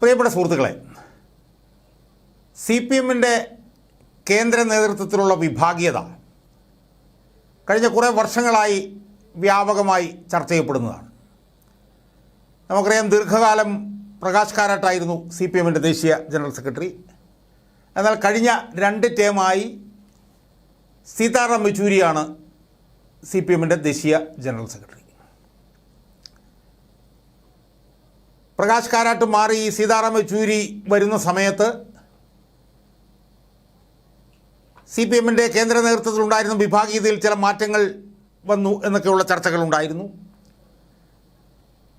പ്രിയപ്പെട്ട സുഹൃത്തുക്കളെ C P എമ്മിന്റെ കേന്ദ്ര നേതൃത്വത്തിലുള്ള വിഭാഗീയത കഴിഞ്ഞ കുറേ വർഷങ്ങളായി വ്യാപകമായി ചർച്ച ചെയ്യപ്പെടുന്നതാണ്. നമുക്കറിയാം ദീർഘകാലം പ്രകാശ് കാരാട്ടായിരുന്നു സി പി എമ്മിന്റെ ദേശീയ ജനറൽ സെക്രട്ടറി. എന്നാൽ കഴിഞ്ഞ രണ്ട് ടേമായി സീതാറാം യെച്ചൂരിയാണ് സി പി എമ്മിന്റെ ദേശീയ ജനറൽ സെക്രട്ടറി. പ്രകാശ് കാരാട്ട് മാറി സീതാറാം യെച്ചൂരി വരുന്ന സമയത്ത് സി പി എമ്മിന്റെ കേന്ദ്ര നേതൃത്വത്തിലുണ്ടായിരുന്ന വിഭാഗീയതയിൽ ചില മാറ്റങ്ങൾ വന്നു എന്നൊക്കെയുള്ള ചർച്ചകളുണ്ടായിരുന്നു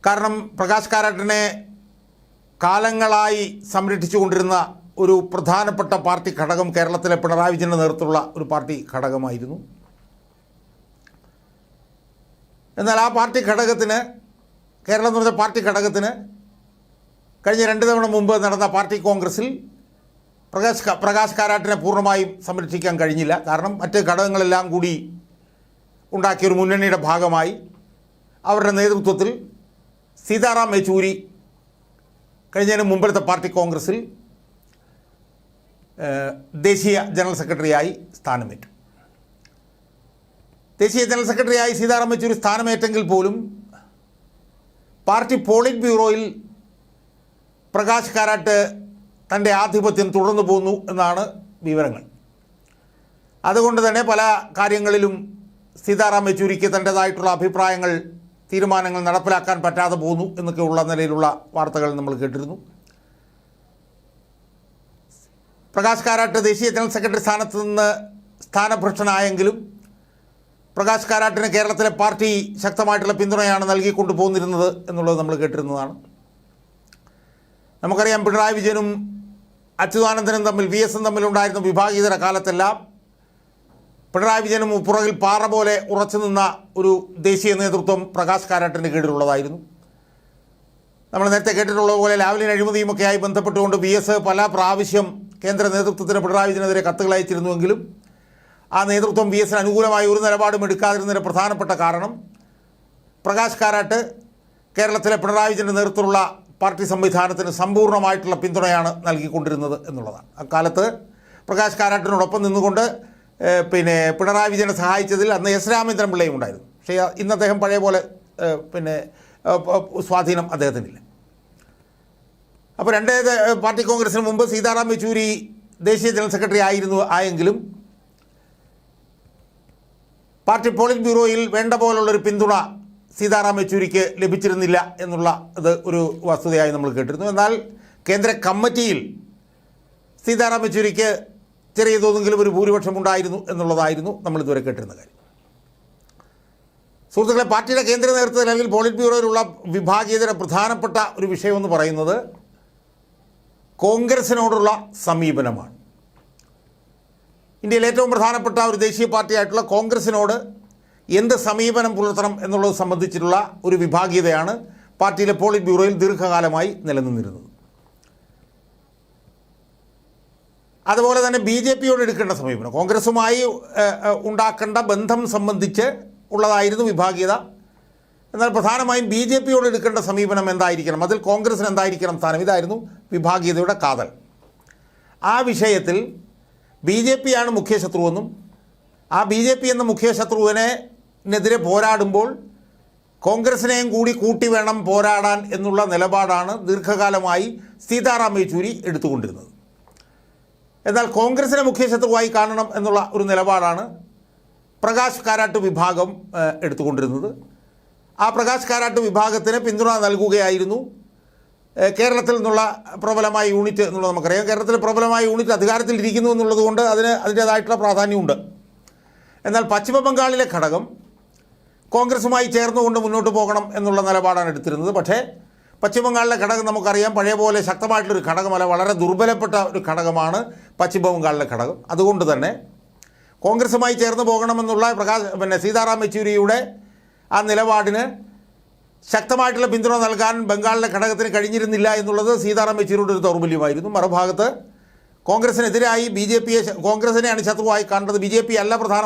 കാരണം പ്രകാശ് കാരാട്ടിനെ കാലങ്ങളായി സംരക്ഷിച്ചുകൊണ്ടിരുന്ന ഒരു പ്രധാനപ്പെട്ട പാർട്ടി ഘടകം കേരളത്തിലെ പിണറായി വിജയന്റെ നേതൃത്വമുള്ള ഒരു പാർട്ടി ഘടകമായിരുന്നു. എന്നാൽ ആ പാർട്ടി ഘടകത്തിന് കേരളം എന്ന് പറഞ്ഞ പാർട്ടി ഘടകത്തിന് കഴിഞ്ഞ രണ്ട് തവണ മുമ്പ് നടന്ന പാർട്ടി കോൺഗ്രസിൽ പ്രകാശ് പ്രകാശ് കാരാട്ടിനെ പൂർണമായും സംരക്ഷിക്കാൻ കഴിഞ്ഞില്ല. കാരണം മറ്റ് ഘടകങ്ങളെല്ലാം കൂടി ഉണ്ടാക്കിയ ഒരു മുന്നണിയുടെ ഭാഗമായി അവരുടെ നേതൃത്വത്തിൽ സീതാറാം യെച്ചൂരി കഴിഞ്ഞതിന് മുമ്പത്തെ പാർട്ടി കോൺഗ്രസിൽ ദേശീയ ജനറൽ സെക്രട്ടറിയായി സ്ഥാനമേറ്റു. ദേശീയ ജനറൽ സെക്രട്ടറിയായി സീതാറാം യെച്ചൂരി സ്ഥാനമേറ്റെങ്കിൽ പോലും പാർട്ടി പോളിറ്റ് ബ്യൂറോയിൽ പ്രകാശ് കാരാട്ട് തന്റെ ആധിപത്യം തുടർന്നു പോന്നു എന്നാണ് വിവരങ്ങൾ. അതുകൊണ്ട് തന്നെ പല കാര്യങ്ങളിലും സീതാറാം യെച്ചൂരിക്ക് തന്റേതായിട്ടുള്ള അഭിപ്രായങ്ങൾ തീരുമാനങ്ങൾ നടപ്പിലാക്കാൻ പറ്റാതെ പോകുന്നു എന്നൊക്കെ ഉള്ള നിലയിലുള്ള വാർത്തകൾ നമ്മൾ കേട്ടിരുന്നു. പ്രകാശ് കാരാട്ട് ദേശീയ ജനറൽ സെക്രട്ടറി സ്ഥാനത്ത് നിന്ന് സ്ഥാനഭ്രഷ്ടനായെങ്കിലും പ്രകാശ് കാരാട്ടിന് കേരളത്തിലെ പാർട്ടി ശക്തമായിട്ടുള്ള പിന്തുണയാണ് നൽകിക്കൊണ്ടു പോകുന്നിരുന്നത് എന്നുള്ളത് നമ്മൾ കേട്ടിരുന്നതാണ്. നമുക്കറിയാം പിണറായി വിജയനും അച്യുതാനന്ദനും തമ്മിൽ വി എസും തമ്മിലുണ്ടായിരുന്ന വിഭാഗീതര കാലത്തെല്ലാം പിണറായി വിജയനും പുറകിൽ പാറ പോലെ ഉറച്ചു നിന്ന ഒരു ദേശീയ നേതൃത്വം പ്രകാശ് കാരാട്ടിന്റെ കീഴിലുള്ളതായിരുന്നു. നമ്മൾ നേരത്തെ കേട്ടിട്ടുള്ളത് പോലെ ലാവലിൻ അഴിമതിയുമൊക്കെയായി ബന്ധപ്പെട്ടുകൊണ്ട് വി എസ് പല പ്രാവശ്യം കേന്ദ്ര നേതൃത്വത്തിന് പിണറായി വിജയനെതിരെ കത്തുകൾ അയച്ചിരുന്നുവെങ്കിലും ആ നേതൃത്വം വി എസിന് അനുകൂലമായി ഒരു നിലപാടും എടുക്കാതിരുന്നതിന് പ്രധാനപ്പെട്ട കാരണം പ്രകാശ് കാരാട്ട് കേരളത്തിലെ പിണറായി വിജയന്റെ നേതൃത്വത്തിലുള്ള പാർട്ടി സംവിധാനത്തിന് സമ്പൂർണമായിട്ടുള്ള പിന്തുണയാണ് നൽകിക്കൊണ്ടിരുന്നത് എന്നുള്ളതാണ്. അക്കാലത്ത് പ്രകാശ് കാരാട്ടിനോടൊപ്പം നിന്നുകൊണ്ട് പിന്നെ പിണറായി വിജയനെ സഹായിച്ചതിൽ അന്ന് എസ് രാമേന്ദ്രൻ പിള്ളയും ഉണ്ടായിരുന്നു. പക്ഷേ ഇന്ന് അദ്ദേഹം പഴയ പോലെ പിന്നെ സ്വാധീനം അദ്ദേഹത്തിനില്ല. അപ്പോൾ രണ്ടേ പാർട്ടി കോൺഗ്രസിന് മുമ്പ് സീതാറാം യെച്ചൂരി ദേശീയ ജനറൽ സെക്രട്ടറി ആയിരുന്നു ആയെങ്കിലും പാർട്ടി പോളിറ്റ് ബ്യൂറോയിൽ വേണ്ട പോലുള്ളൊരു പിന്തുണ സീതാറാം യെച്ചൂരിക്ക് ലഭിച്ചിരുന്നില്ല എന്നുള്ള ഇത് ഒരു വസ്തുതയായി നമ്മൾ കേട്ടിരുന്നു. എന്നാൽ കേന്ദ്ര കമ്മിറ്റിയിൽ സീതാറാം യെച്ചൂരിക്ക് ചെറിയ തോതെങ്കിലും ഒരു ഭൂരിപക്ഷം ഉണ്ടായിരുന്നു എന്നുള്ളതായിരുന്നു നമ്മൾ ഇതുവരെ കേട്ടിരുന്ന കാര്യം. സുഹൃത്തുക്കളെ പാർട്ടിയുടെ കേന്ദ്ര നേതൃത്വത്തിൽ അല്ലെങ്കിൽ പോളിറ്റ് ബ്യൂറോയിലുള്ള വിഭാഗീയതയുടെ പ്രധാനപ്പെട്ട ഒരു വിഷയമെന്ന് പറയുന്നത് കോൺഗ്രസിനോടുള്ള സമീപനമാണ്. ഇന്ത്യയിലെ ഏറ്റവും പ്രധാനപ്പെട്ട ഒരു ദേശീയ പാർട്ടിയായിട്ടുള്ള കോൺഗ്രസിനോട് എന്ത് സമീപനം പുലർത്തണം എന്നുള്ളത് സംബന്ധിച്ചിട്ടുള്ള ഒരു വിഭാഗീയതയാണ് പാർട്ടിയിലെ പോളിറ്റ് ബ്യൂറോയിൽ ദീർഘകാലമായി നിലനിന്നിരുന്നത്. അതുപോലെ തന്നെ ബി ജെ പിയോട് എടുക്കേണ്ട സമീപനം. കോൺഗ്രസുമായി ഉണ്ടാക്കേണ്ട ബന്ധം സംബന്ധിച്ച് ഉള്ളതായിരുന്നു വിഭാഗീയത. എന്നാൽ പ്രധാനമായും ബി ജെ പിയോട് എടുക്കേണ്ട സമീപനം എന്തായിരിക്കണം? അതിൽ കോൺഗ്രസിന് എന്തായിരിക്കണം സ്ഥാനം? ഇതായിരുന്നു വിഭാഗീയതയുടെ കാതൽ. ആ വിഷയത്തിൽ ബി ജെ പിയാണ് മുഖ്യ ശത്രുവെന്നും ആ ബി ജെ പി എന്ന മുഖ്യ ശത്രുവിനെ നെതിരെ പോരാടുമ്പോൾ കോൺഗ്രസിനെയും കൂടി കൂട്ടി വേണം പോരാടാൻ എന്നുള്ള നിലപാടാണ് ദീർഘകാലമായി സീതാറാം യെച്ചൂരി എടുത്തുകൊണ്ടിരുന്നത്. എന്നാൽ കോൺഗ്രസിനെ മുഖ്യ ശത്രുവായി കാണണം എന്നുള്ള ഒരു നിലപാടാണ് പ്രകാശ് കാരാട്ട് വിഭാഗം എടുത്തുകൊണ്ടിരുന്നത്. ആ പ്രകാശ് കാരാട്ട് വിഭാഗത്തിന് പിന്തുണ നൽകുകയായിരുന്നു കേരളത്തിൽ നിന്നുള്ള പ്രബലമായ യൂണിറ്റ് എന്നുള്ളത് നമുക്കറിയാം. കേരളത്തിൽ പ്രബലമായ യൂണിറ്റ് അധികാരത്തിൽ ഇരിക്കുന്നു എന്നുള്ളത് കൊണ്ട് അതിന് അതിന്റേതായിട്ടുള്ള പ്രാധാന്യമുണ്ട്. എന്നാൽ പശ്ചിമ ബംഗാളിലെ ഘടകം കോൺഗ്രസുമായി ചേർന്നുകൊണ്ട് മുന്നോട്ട് പോകണം എന്നുള്ള നിലപാടാണ് എടുത്തിരുന്നത്. പക്ഷേ പശ്ചിമബംഗാളിലെ ഘടകം നമുക്കറിയാം പഴയ പോലെ ശക്തമായിട്ടുള്ളൊരു ഘടകമല്ല വളരെ ദുർബലപ്പെട്ട ഒരു ഘടകമാണ് പശ്ചിമബംഗാളിലെ ഘടകം. അതുകൊണ്ട് തന്നെ കോൺഗ്രസുമായി ചേർന്ന് പോകണമെന്നുള്ള പ്രകാശ് പിന്നെ സീതാറാം യെച്ചൂരിയുടെ ആ നിലപാടിന് ശക്തമായിട്ടുള്ള പിന്തുണ നൽകാൻ ബംഗാളിലെ ഘടകത്തിന് കഴിഞ്ഞിരുന്നില്ല എന്നുള്ളത് സീതാറാം യെച്ചൂരിയുടെ ഒരു ദൗർബല്യമായിരുന്നു. മറുഭാഗത്ത് കോൺഗ്രസിനെതിരായി ബി ജെ പിയെ കോൺഗ്രസിനെയാണ് ശത്രുവായി കാണേണ്ടത് ബി ജെ പി അല്ല പ്രധാന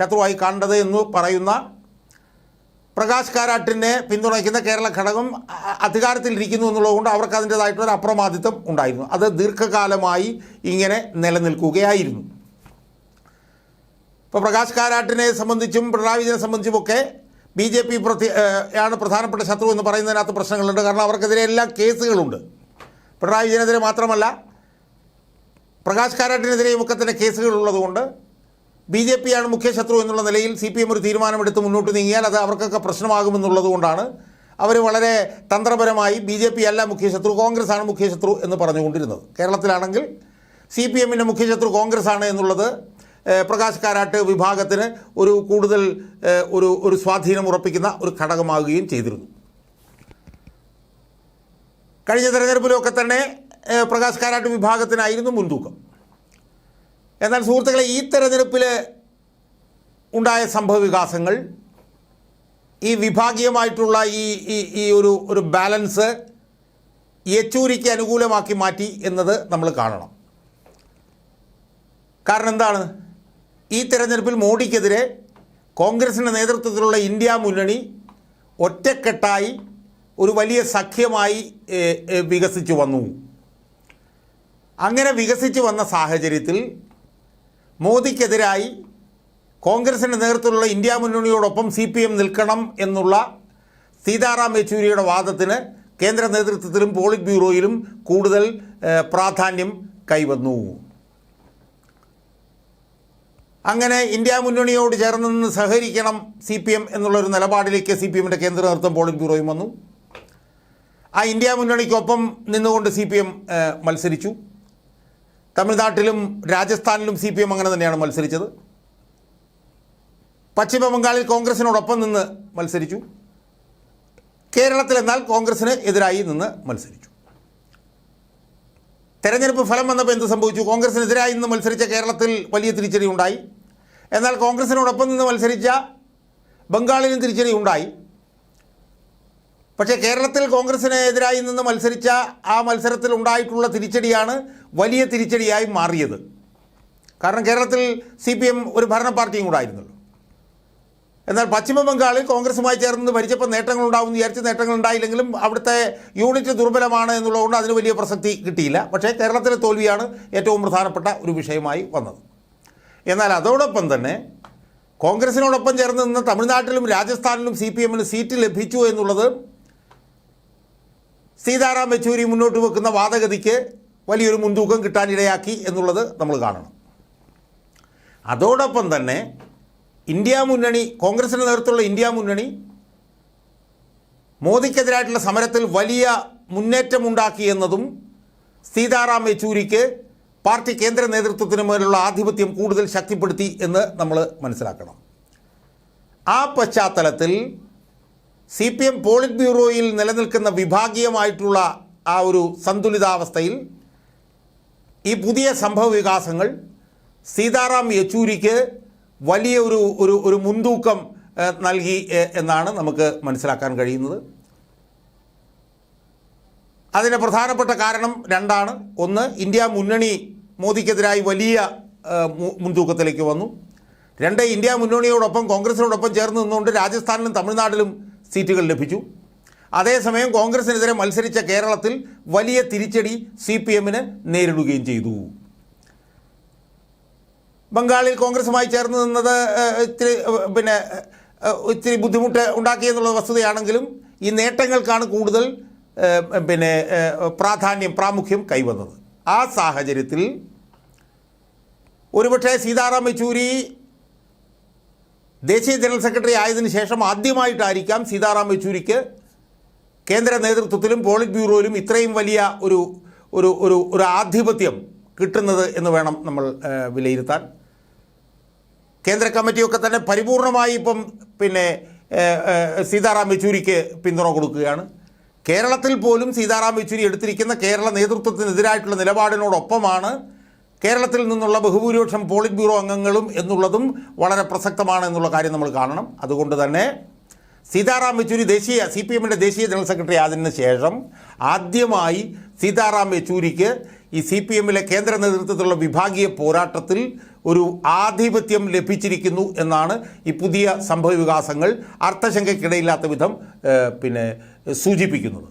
ശത്രുവായി കാണേണ്ടത് എന്ന് പറയുന്ന പ്രകാശ് കാരാട്ടിനെ പിന്തുണയ്ക്കുന്ന കേരള ഘടകം അധികാരത്തിലിരിക്കുന്നു എന്നുള്ളതുകൊണ്ട് അവർക്ക് അതിന്റെതായിട്ടൊരു അപ്രമാദിത്വം ഉണ്ടായിരുന്നു. അത് ദീർഘകാലമായി ഇങ്ങനെ നിലനിൽക്കുകയായിരുന്നു. ഇപ്പോൾ പ്രകാശ് കാരാട്ടിനെ സംബന്ധിച്ചും പിണറായി വിജയനെ സംബന്ധിച്ചുമൊക്കെ ബി ജെ പി പ്രതി ആണ് പ്രധാനപ്പെട്ട ശത്രു എന്ന് പറയുന്നതിനകത്ത് പ്രശ്നങ്ങളുണ്ട്. കാരണം അവർക്കെതിരെ എല്ലാ കേസുകളുണ്ട്. പിണറായി വിജയനെതിരെ മാത്രമല്ല പ്രകാശ് കാരാട്ടിനെതിരെയും ഒക്കെ തന്നെ കേസുകളുള്ളതുകൊണ്ട് ബി ജെ പിയാണ് മുഖ്യ ശത്രു എന്നുള്ള നിലയിൽ സി പി എം ഒരു തീരുമാനമെടുത്ത് മുന്നോട്ട് നീങ്ങിയാൽ അത് അവർക്കൊക്കെ പ്രശ്നമാകുമെന്നുള്ളത് കൊണ്ടാണ് അവർ വളരെ തന്ത്രപരമായി ബി ജെ പി അല്ല മുഖ്യശത്രു കോൺഗ്രസ് ആണ് മുഖ്യ ശത്രു എന്ന് പറഞ്ഞുകൊണ്ടിരുന്നത്. കേരളത്തിലാണെങ്കിൽ സി പി എമ്മിന്റെ മുഖ്യശത്രു കോൺഗ്രസ് ആണ് എന്നുള്ളത് പ്രകാശ് കാരാട്ട് വിഭാഗത്തിന് ഒരു കൂടുതൽ ഒരു ഒരു സ്വാധീനം ഉറപ്പിക്കുന്ന ഒരു ഘടകമാകുകയും ചെയ്തിരുന്നു. കഴിഞ്ഞ തെരഞ്ഞെടുപ്പിലൊക്കെ തന്നെ പ്രകാശ് കാരാട്ട് വിഭാഗത്തിനായിരുന്നു മുൻതൂക്കം. എന്നാൽ സുഹൃത്തുക്കളെ ഈ തെരഞ്ഞെടുപ്പിൽ ഉണ്ടായ സംഭവ വികാസങ്ങൾ ഈ വിഭാഗീയമായിട്ടുള്ള ഈ ഈ ഒരു ഒരു ബാലൻസ് യെച്ചൂരിക്ക് അനുകൂലമാക്കി മാറ്റി എന്നത് നമ്മൾ കാണണം. കാരണം എന്താണ്? ഈ തെരഞ്ഞെടുപ്പിൽ മോഡിക്കെതിരെ കോൺഗ്രസിന്റെ നേതൃത്വത്തിലുള്ള ഇന്ത്യ മുന്നണി ഒറ്റക്കെട്ടായി ഒരു വലിയ സഖ്യമായി വികസിച്ചു വന്നു. അങ്ങനെ വികസിച്ചു വന്ന സാഹചര്യത്തിൽ മോദിക്കെതിരായി കോൺഗ്രസിന്റെ നേതൃത്വത്തിലുള്ള ഇന്ത്യ മുന്നണിയോടൊപ്പം സി പി എം നിൽക്കണം എന്നുള്ള സീതാറാം യെച്ചൂരിയുടെ വാദത്തിന് കേന്ദ്ര നേതൃത്വത്തിലും പോളിറ്റ് ബ്യൂറോയിലും കൂടുതൽ പ്രാധാന്യം കൈവന്നു. അങ്ങനെ ഇന്ത്യ മുന്നണിയോട് ചേർന്ന് നിന്ന് സഹകരിക്കണം സി പി എം എന്നുള്ളൊരു നിലപാടിലേക്ക് സി പി എമ്മിന്റെ കേന്ദ്ര നേതൃത്വം പോളിറ്റ് ബ്യൂറോയും വന്നു. ആ ഇന്ത്യ മുന്നണിക്കൊപ്പം നിന്നുകൊണ്ട് സി പി എം മത്സരിച്ചു. തമിഴ്നാട്ടിലും രാജസ്ഥാനിലും സി പി എം അങ്ങനെ തന്നെയാണ് മത്സരിച്ചത്. പശ്ചിമ ബംഗാളിൽ കോൺഗ്രസിനോടൊപ്പം നിന്ന് മത്സരിച്ചു. കേരളത്തിൽ എന്നാൽ കോൺഗ്രസിന് എതിരായി നിന്ന് മത്സരിച്ചു. തെരഞ്ഞെടുപ്പ് ഫലം വന്നപ്പോൾ എന്ത് സംഭവിച്ചു? കോൺഗ്രസിനെതിരായി നിന്ന് മത്സരിച്ച കേരളത്തിൽ വലിയ തിരിച്ചടി ഉണ്ടായി എന്നാൽ കോൺഗ്രസിനോടൊപ്പം നിന്ന് മത്സരിച്ച ബംഗാളിലും തിരിച്ചടി ഉണ്ടായി പക്ഷേ കേരളത്തിൽ കോൺഗ്രസിന് എതിരായി നിന്ന് മത്സരിച്ച ആ മത്സരത്തിൽ ഉണ്ടായിട്ടുള്ള തിരിച്ചടിയാണ് വലിയ തിരിച്ചടിയായി മാറിയത്. കാരണം കേരളത്തിൽ സി പി എം ഒരു ഭരണ പാർട്ടിയും കൂടെ കൂടായിരുന്നല്ലോ എന്നാൽ പശ്ചിമ ബംഗാളിൽ കോൺഗ്രസുമായി ചേർന്ന് ഭരിച്ചപ്പോൾ എന്ന് വിചാരിച്ച് നേട്ടങ്ങൾ ഉണ്ടായില്ലെങ്കിലും അവിടുത്തെ യൂണിറ്റ് ദുർബലമാണ് എന്നുള്ളതുകൊണ്ട് അതിന് വലിയ പ്രസക്തി കിട്ടിയില്ല. പക്ഷേ കേരളത്തിലെ തോൽവിയാണ് ഏറ്റവും പ്രധാനപ്പെട്ട ഒരു വിഷയമായി വന്നത്. എന്നാൽ അതോടൊപ്പം തന്നെ കോൺഗ്രസിനോടൊപ്പം ചേർന്ന് നിന്ന് തമിഴ്നാട്ടിലും രാജസ്ഥാനിലും സി പി എമ്മിന് സീറ്റ് ലഭിച്ചു എന്നുള്ളത് സീതാറാം യെച്ചൂരി മുന്നോട്ട് വെക്കുന്ന വാദഗതിക്ക് വലിയൊരു മുൻതൂക്കം കിട്ടാനിടയാക്കി എന്നുള്ളത് നമ്മൾ കാണണം. അതോടൊപ്പം തന്നെ ഇന്ത്യ മുന്നണി കോൺഗ്രസിന്റെ നേതൃത്വമുള്ള ഇന്ത്യ മുന്നണി മോദിക്കെതിരായിട്ടുള്ള സമരത്തിൽ വലിയ മുന്നേറ്റമുണ്ടാക്കി എന്നതും സീതാറാം യെച്ചൂരിക്ക് പാർട്ടി കേന്ദ്ര നേതൃത്വത്തിന് മേലുള്ള ആധിപത്യം കൂടുതൽ ശക്തിപ്പെടുത്തി എന്ന് നമ്മൾ മനസ്സിലാക്കണം. ആ പശ്ചാത്തലത്തിൽ സി പി എം പോളിറ്റ് ബ്യൂറോയിൽ നിലനിൽക്കുന്ന വിഭാഗീയമായിട്ടുള്ള ആ ഒരു സന്തുലിതാവസ്ഥയിൽ ഈ പുതിയ സംഭവ വികാസങ്ങൾ സീതാറാം യെച്ചൂരിക്ക് വലിയ ഒരു ഒരു ഒരു മുൻതൂക്കം നൽകി എന്നാണ് നമുക്ക് മനസ്സിലാക്കാൻ കഴിയുന്നത്. അതിന് പ്രധാനപ്പെട്ട കാരണം രണ്ടാണ്. ഒന്ന് ഇന്ത്യ മുന്നണി മോദിക്കെതിരായി വലിയ മുൻതൂക്കത്തിലേക്ക് വന്നു. രണ്ട് ഇന്ത്യ മുന്നണിയോടൊപ്പം കോൺഗ്രസിനോടൊപ്പം ചേർന്ന് നിന്നുകൊണ്ട് രാജസ്ഥാനിലും തമിഴ്നാട്ടിലും സീറ്റുകൾ ലഭിച്ചു. അതേസമയം കോൺഗ്രസിനെതിരെ മത്സരിച്ച കേരളത്തിൽ വലിയ തിരിച്ചടി സി പി എമ്മിന് നേരിടുകയും ചെയ്തു. ബംഗാളിൽ കോൺഗ്രസുമായി ചേർന്ന് നിന്നത് ഇത്തിരി പിന്നെ ഇത്തിരി ബുദ്ധിമുട്ട് ഉണ്ടാക്കിയെന്നുള്ള വസ്തുതയാണെങ്കിലും ഈ നേട്ടങ്ങൾക്കാണ് കൂടുതൽ പിന്നെ പ്രാധാന്യം പ്രാമുഖ്യം കൈവന്നത്. ആ സാഹചര്യത്തിൽ ഒരുപക്ഷെ സീതാറാം യെച്ചൂരി ദേശീയ ജനറൽ സെക്രട്ടറി ആയതിനു ശേഷം ആദ്യമായിട്ടായിരിക്കാം സീതാറാം യെച്ചൂരിക്ക് കേന്ദ്ര നേതൃത്വത്തിലും പോളിറ്റ് ബ്യൂറോയിലും ഇത്രയും വലിയ ഒരു ഒരു ഒരു ഒരു ആധിപത്യം കിട്ടുന്നത് എന്ന് വേണം നമ്മൾ വിലയിരുത്താൻ. കേന്ദ്ര കമ്മിറ്റിയൊക്കെ തന്നെ പരിപൂർണമായി ഇപ്പം പിന്നെ സീതാറാം യെച്ചൂരിക്ക് പിന്തുണ കൊടുക്കുകയാണ്. കേരളത്തിൽ പോലും സീതാറാം യെച്ചൂരി എടുത്തിരിക്കുന്ന കേരള നേതൃത്വത്തിനെതിരായിട്ടുള്ള നിലപാടിനോടൊപ്പമാണ് കേരളത്തിൽ നിന്നുള്ള ബഹുഭൂരിപക്ഷം പോളിറ്റ് ബ്യൂറോ അംഗങ്ങളും എന്നുള്ളതും വളരെ പ്രസക്തമാണ് എന്നുള്ള കാര്യം നമ്മൾ കാണണം. അതുകൊണ്ട് തന്നെ സീതാറാം യെച്ചൂരി ദേശീയ സി പി എമ്മിന്റെ ദേശീയ ജനറൽ സെക്രട്ടറി ആയതിന് ശേഷം ആദ്യമായി സീതാറാം യെച്ചൂരിക്ക് ഈ സി പി എമ്മിലെ കേന്ദ്ര നേതൃത്വത്തിലുള്ള വിഭാഗീയ പോരാട്ടത്തിൽ ഒരു ആധിപത്യം ലഭിച്ചിരിക്കുന്നു എന്നാണ് ഈ പുതിയ സംഭവ വികാസങ്ങൾ അർത്ഥശങ്കയ്ക്കിടയില്ലാത്ത വിധം പിന്നെ സൂചിപ്പിക്കുന്നത്.